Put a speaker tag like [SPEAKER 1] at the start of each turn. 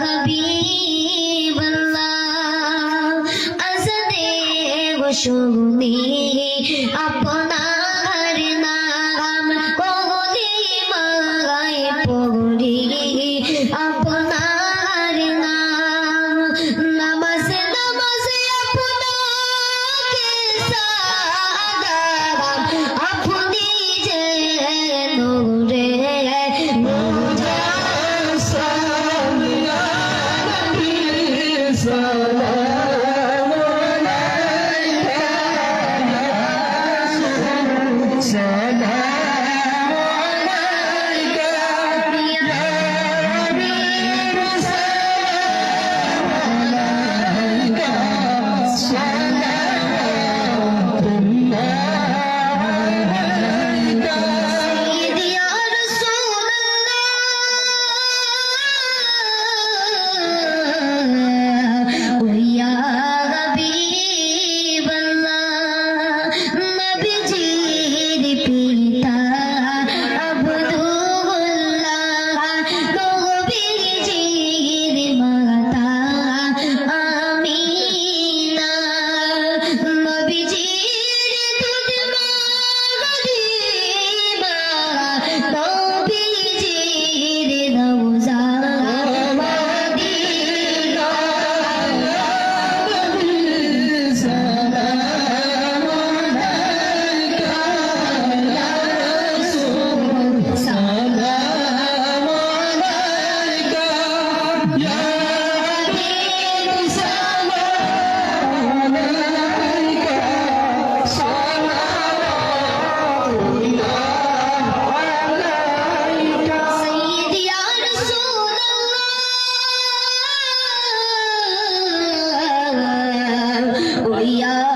[SPEAKER 1] হাবিবাল্লাহ আসদে গোশুনি দিয়া